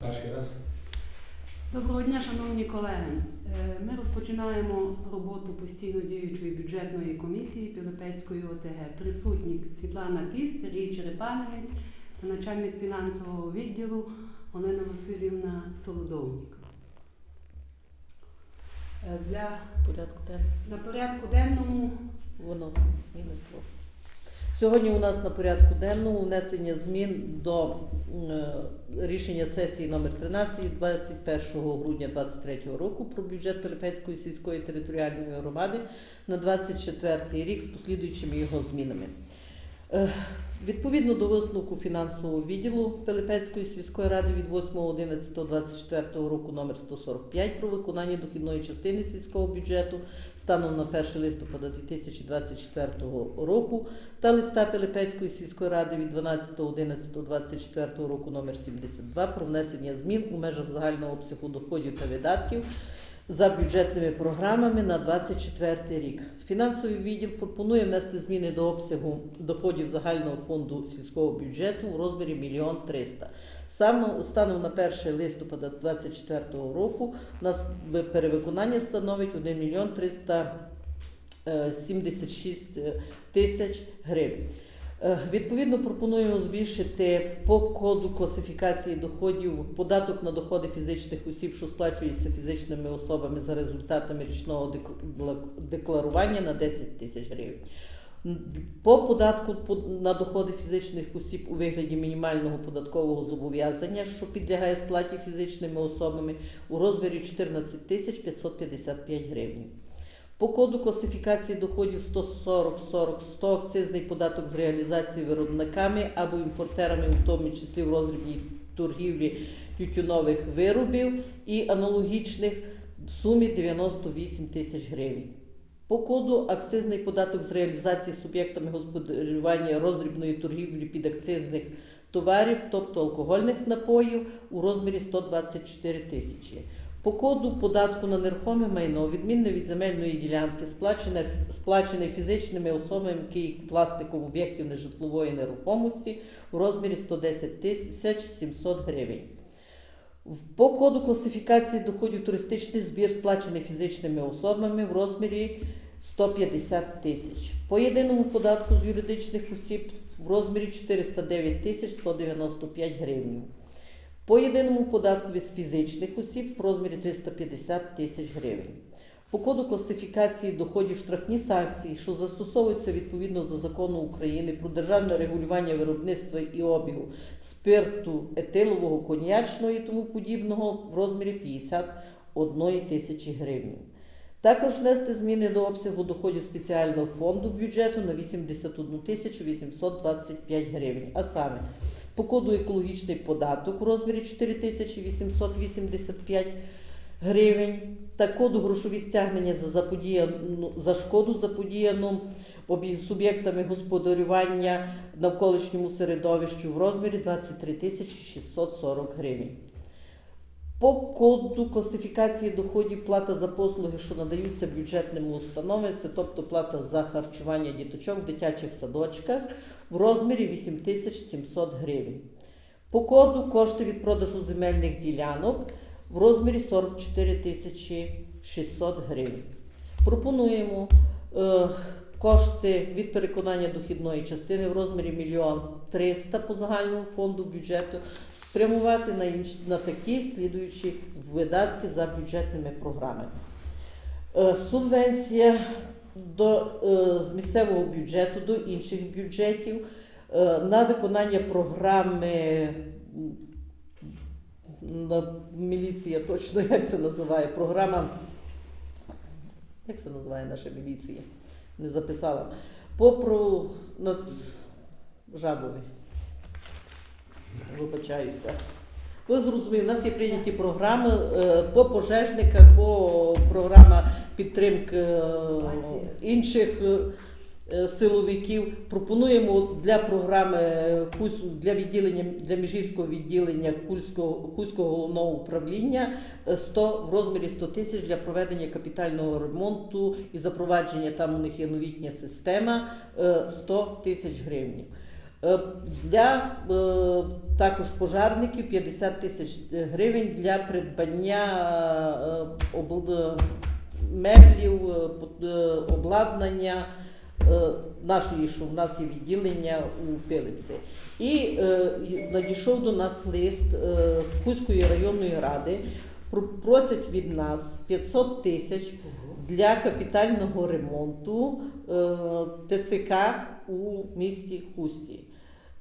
Перший раз. Доброго дня, шановні колеги. Е, Ми розпочинаємо роботу постійно діючої бюджетної комісії Пілипецької ОТГ. Присутні Світлана Кіс, Сергій Черепанинець та начальник фінансового відділу Олена Васильівна Солодовник. Е, Для порядку денного. на порядку денному Виносимо зміни. Сьогодні у нас на порядку денному внесення змін до е, рішення сесії номер 13 від 21 грудня 2023 року про бюджет Пилипецької сільської територіальної громади на 24 рік з послідуючими його змінами. Е, Відповідно до висновку фінансового відділу Пилипецької сільської ради від 8.11.24 року номер 145 про виконання дохідної частини сільського бюджету станом на 1 листопада 2024 року та листа Пилипецької сільської ради від 12.11.24 року номер 72 про внесення змін у межах загального обсягу доходів та видатків за бюджетними програмами на 24 рік. Фінансовий відділ пропонує внести зміни до обсягу доходів загального фонду сільського бюджету у розмірі 1 мільйон 300. Саме станом на 1 листопада 2024 року нас перевиконання становить 1 мільйон 376 тисяч гривень. Е, Відповідно, пропонуємо збільшити по коду класифікації доходів податок на доходи фізичних осіб, що сплачується фізичними особами за результатами річного декларування на 10 тисяч гривень. По податку на доходи фізичних осіб у вигляді мінімального податкового зобов'язання, що підлягає сплаті фізичними особами, у розмірі 14 тисяч 555 гривень. По коду класифікації доходів 140 40 100 акцизний податок з реалізації виробниками або імпортерами, у тому числі в роздрібній торгівлі тютюнових виробів і аналогічних в сумі 98 тисяч гривень. По коду акцизний податок з реалізації суб'єктами господарювання роздрібної торгівлі підакцизних товарів, тобто алкогольних напоїв, у розмірі 124 тисячі. По коду податку на нерухоме майно, відмінне від земельної ділянки, сплачене, сплачене фізичними особами, які власником об'єктів нежитлової нерухомості у розмірі 110 тисяч 700 гривень. По коду класифікації доходів туристичний збір сплачений фізичними особами в розмірі 150 тисяч. По єдиному податку з юридичних осіб в розмірі 409 тисяч 195 гривень. По єдиному податку від фізичних осіб в розмірі 350 тисяч гривень. По коду класифікації доходів штрафні санкції, що застосовуються відповідно до закону України про державне регулювання виробництва і обігу спирту етилового, коньячного і тому подібного в розмірі 51 тисячі гривень. Також внести зміни до обсягу доходів спеціального фонду бюджету на 81 тисячу 825 гривень, а саме по коду екологічний податок у розмірі 4885 гривень та коду грошові стягнення за, заподіяну, за шкоду заподіяну суб'єктами господарювання навколишньому середовищу в розмірі 23 тисячі 640 гривень. По коду класифікації доходів плата за послуги, що надаються бюджетними установами, це тобто плата за харчування діточок в дитячих садочках в розмірі 8700 гривень. По коду кошти від продажу земельних ділянок в розмірі 44 600 гривень. Пропонуємо е, кошти від переконання дохідної частини в розмірі 1 300 по загальному фонду бюджету спрямувати на, інш, на такі слідуючі видатки за бюджетними програмами. Е, Субвенція до, е, з місцевого бюджету до інших бюджетів е, на виконання програми міліція точно як це називає. Програма. Як це називає наша міліція? Не записала. По про над жабові. Вибачаюся. Ви зрозуміли, у нас є прийняті програми е, по пожежниках, по програма підтримки е, інших е, силовиків. Пропонуємо для програми е, для відділення для міжгірського відділення Хульського, Хуського головного управління е, 100 в розмірі 100 тисяч для проведення капітального ремонту і запровадження там у них є новітня система е, 100 тисяч гривень. Е, Для е, також пожарників 50 тисяч гривень для придбання е, е, меблів, е, е, обладнання е, нашої, що в нас є відділення у Пилипці. І е, надійшов до нас лист е, Хуської районної ради. Просять від нас 500 тисяч для капітального ремонту е, ТЦК у місті Хусті.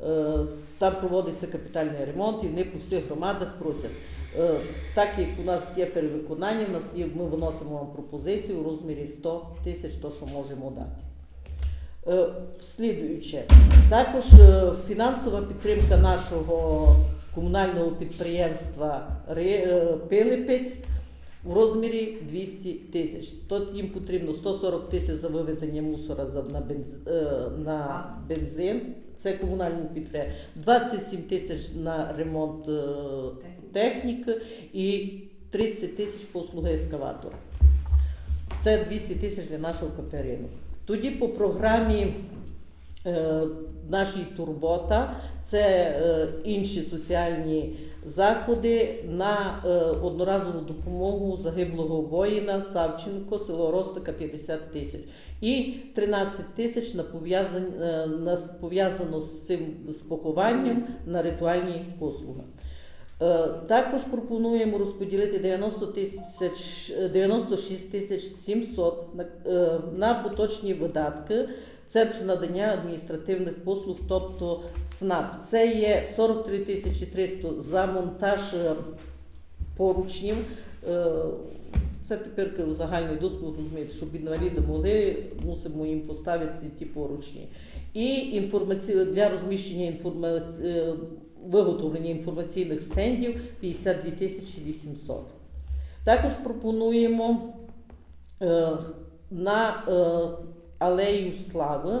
Е, Там проводиться капітальний ремонт, і вони по всіх громадах просять. Е, Так як у нас є перевиконання, у нас є, ми виносимо вам пропозицію у розмірі 100 тисяч, то що можемо дати. Е, Слідуюче, також е, фінансова підтримка нашого комунального підприємства Ри- е, Пилипець в розмірі 200 тисяч. Тут їм потрібно 140 тисяч за вивезення мусора на, бенз, на бензин. Це комунальне підприємство. 27 тисяч на ремонт техніки і 30 тисяч послуги ескаватора. Це 200 тисяч для нашого КП «Ринок». Тоді по програмі е, нашій Турбота це е, інші соціальні заходи на е, одноразову допомогу загиблого воїна Савченко, село Ростика 50 тисяч. І 13 тисяч пов'язано з цим з похованням на ритуальні послуги. Е, Також пропонуємо розподілити 90 тисяч, е, 96 тисяч 700 на, е, на поточні видатки Центр надання адміністративних послуг, тобто ЦНАП. Це є 43 тисячі 300 за монтаж е, поручнів. Е, Це тепер у загальний доступ, щоб інваліди могли, мусимо їм поставити ті поручні. І інформаці... для розміщення інформа... виготовлення інформаційних стендів 52 тисячі 800. Також пропонуємо е, на е, алею слави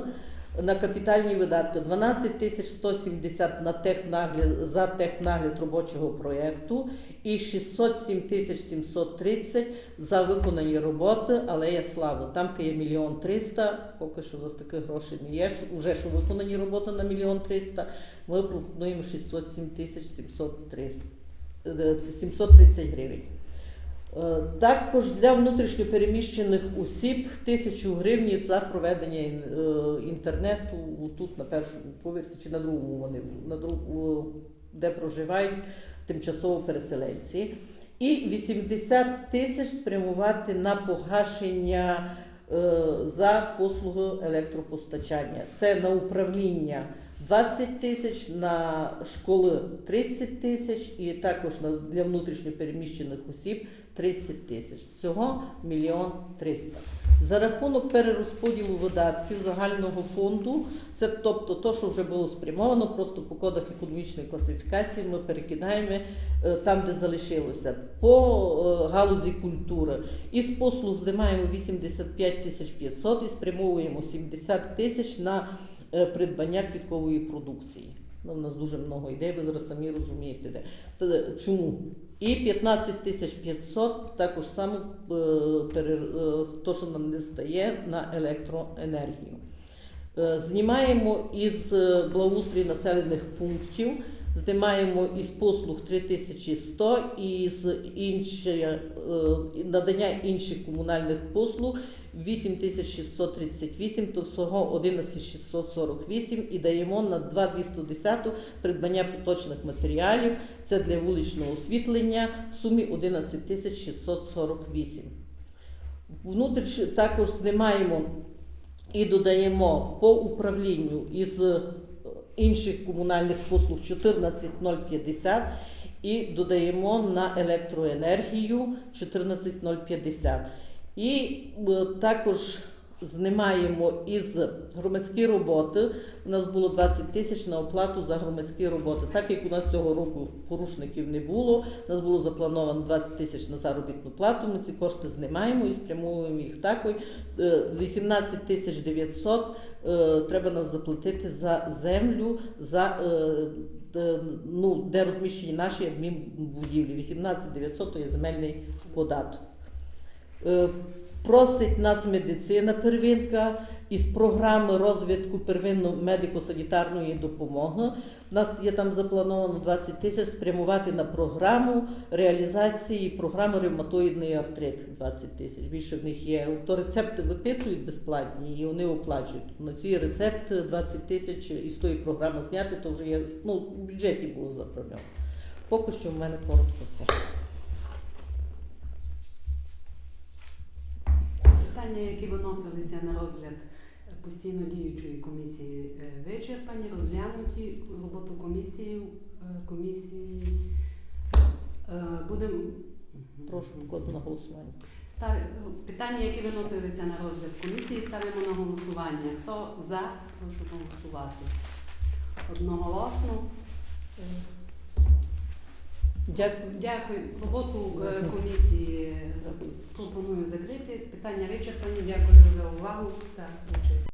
на капітальні видатки 12 тисяч 170 на технагляд, за технагляд робочого проєкту і 607 тисяч 730 за виконані роботи Алея Слави. Там є мільйон 300, поки що у нас таких грошей не є. Уже що виконані роботи на мільйон 300, ми пропонуємо 607 тисяч 730 е, 730 гривень. Е, Також для внутрішньопереміщених осіб тисячу гривень за проведення е, інтернету тут на першому поверсі чи на другому вони на другу, де проживають тимчасово переселенці. І 80 тисяч спрямувати на погашення за послугу електропостачання. Це на управління 20 тисяч, на школи 30 тисяч і також для внутрішньопереміщених осіб 30 тисяч. Всього мільйон 300. За рахунок перерозподілу видатків загального фонду, це тобто то, що вже було спрямовано, просто по кодах економічної класифікації ми перекидаємо е, там, де залишилося. По е, галузі культури із послуг знімаємо 85 тисяч 500 і спрямовуємо 70 тисяч на е, придбання квіткової продукції. Ну, у нас дуже много ідей, ви зараз самі розумієте, де. Чому? І 15 тисяч також само е, е, то, що нам не стає на електроенергію. Е, Знімаємо із благоустрій населених пунктів, знімаємо із послуг 3100 і з надання інших комунальних послуг 8638, то всього 11648 і даємо на 2210 придбання поточних матеріалів. Це для вуличного освітлення в сумі 11648. Внутріш також знімаємо і додаємо по управлінню із е, інших комунальних послуг 14050 і додаємо на електроенергію 14050. І е, також знімаємо із громадські роботи. У нас було 20 тисяч на оплату за громадські роботи. Так як у нас цього року порушників не було, у нас було заплановано 20 тисяч на заробітну плату. Ми ці кошти знімаємо і спрямовуємо їх також. Е, 18 тисяч 900 е, треба нам заплатити за землю, за е, ну, де розміщені наші адмінбудівлі. 18 900 то є земельний податок. Е, Просить нас медицина первинка із програми розвитку первинно медико-санітарної допомоги. У нас є там заплановано 20 тисяч спрямувати на програму реалізації програми ревматоїдний артрит 20 тисяч. Більше в них є. То рецепти виписують безплатні і вони оплачують. На ці рецепти 20 тисяч із тої програми зняти, то вже є ну, в бюджеті було заплановано. Поки що в мене коротко все. Питання, які виносилися на розгляд постійно діючої комісії, е, вичерпані, розглянуті роботу комісії. е, комісії. Е, Будемо Прошу вкладу на голосування. Став... Питання, які виносилися на розгляд комісії, ставимо на голосування. Хто за, прошу голосувати. Одноголосно. Дякую. Дякую. Роботу е, комісії пропоную закрити. Питання вичерпані. Дякую за увагу та участь.